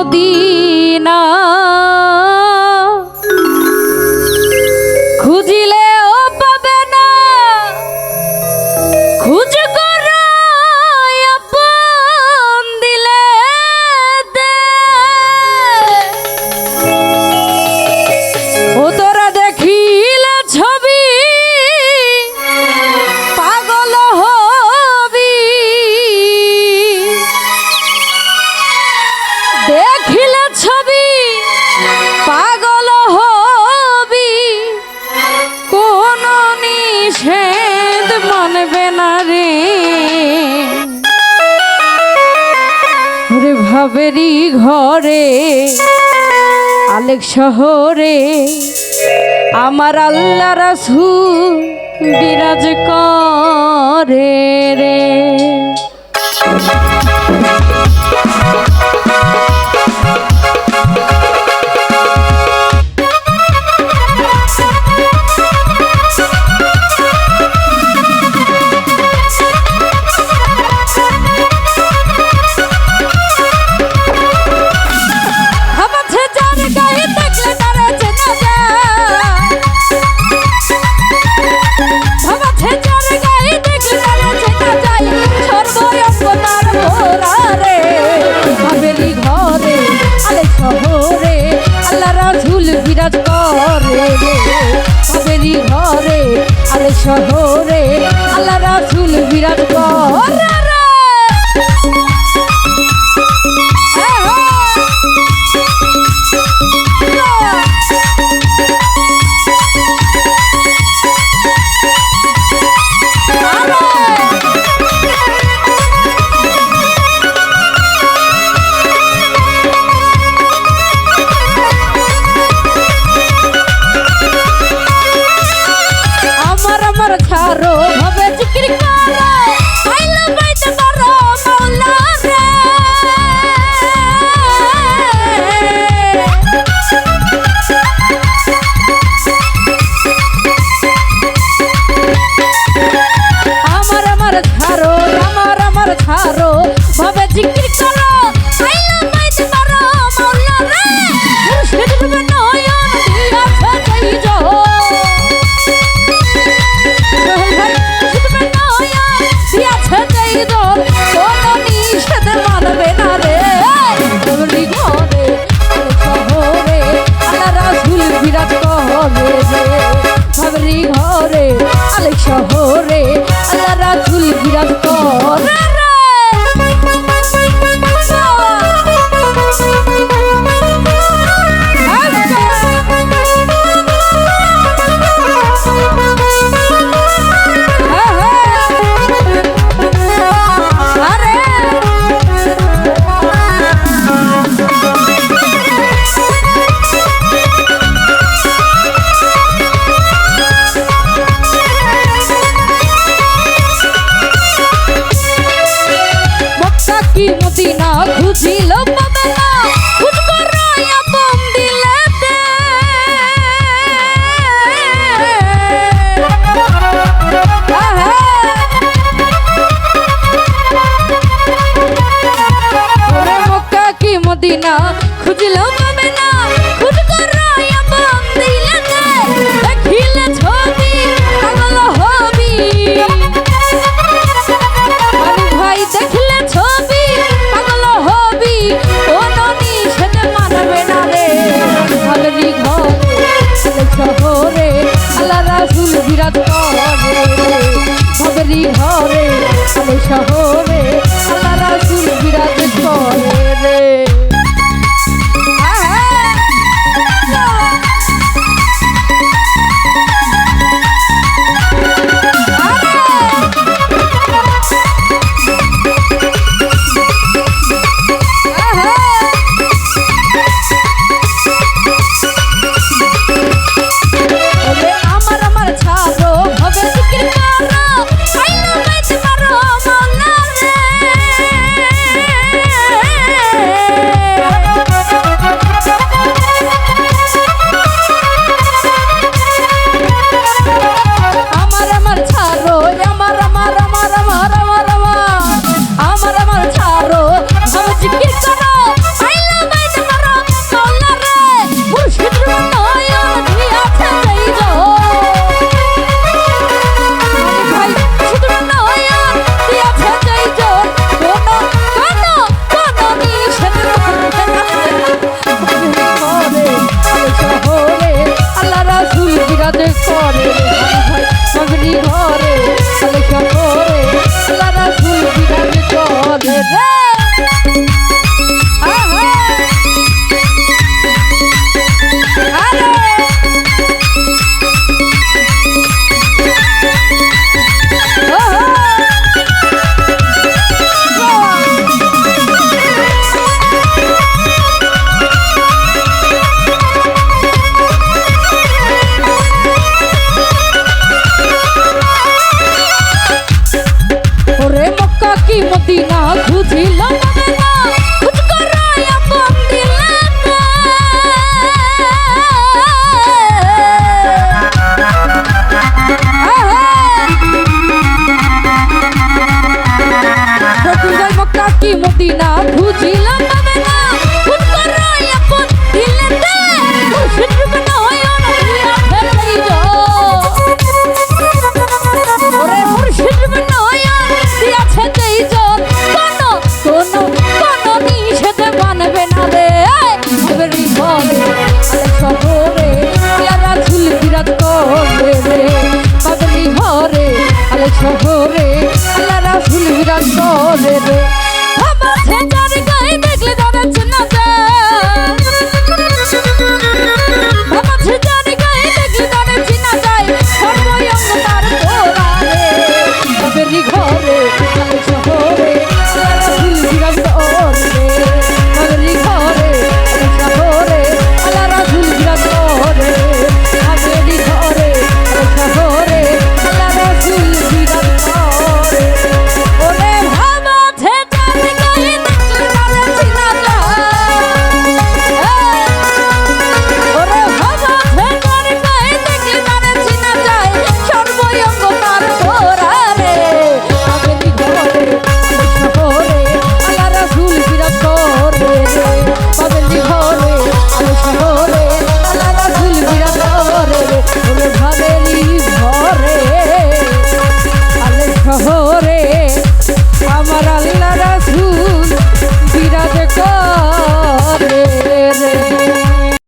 Medina সবেরই ঘরে আলেক শহরে। আমার আল্লাহ রাসু বিরাজ করে রে। শহরে আল্লাহ রাসুল বিরাট করা আমার ধারো আমার আমার ধারো। ভাবে জিকির কর আল্লাহ রাখুল বিরাজ কর। ঘরে ঘরে শহরে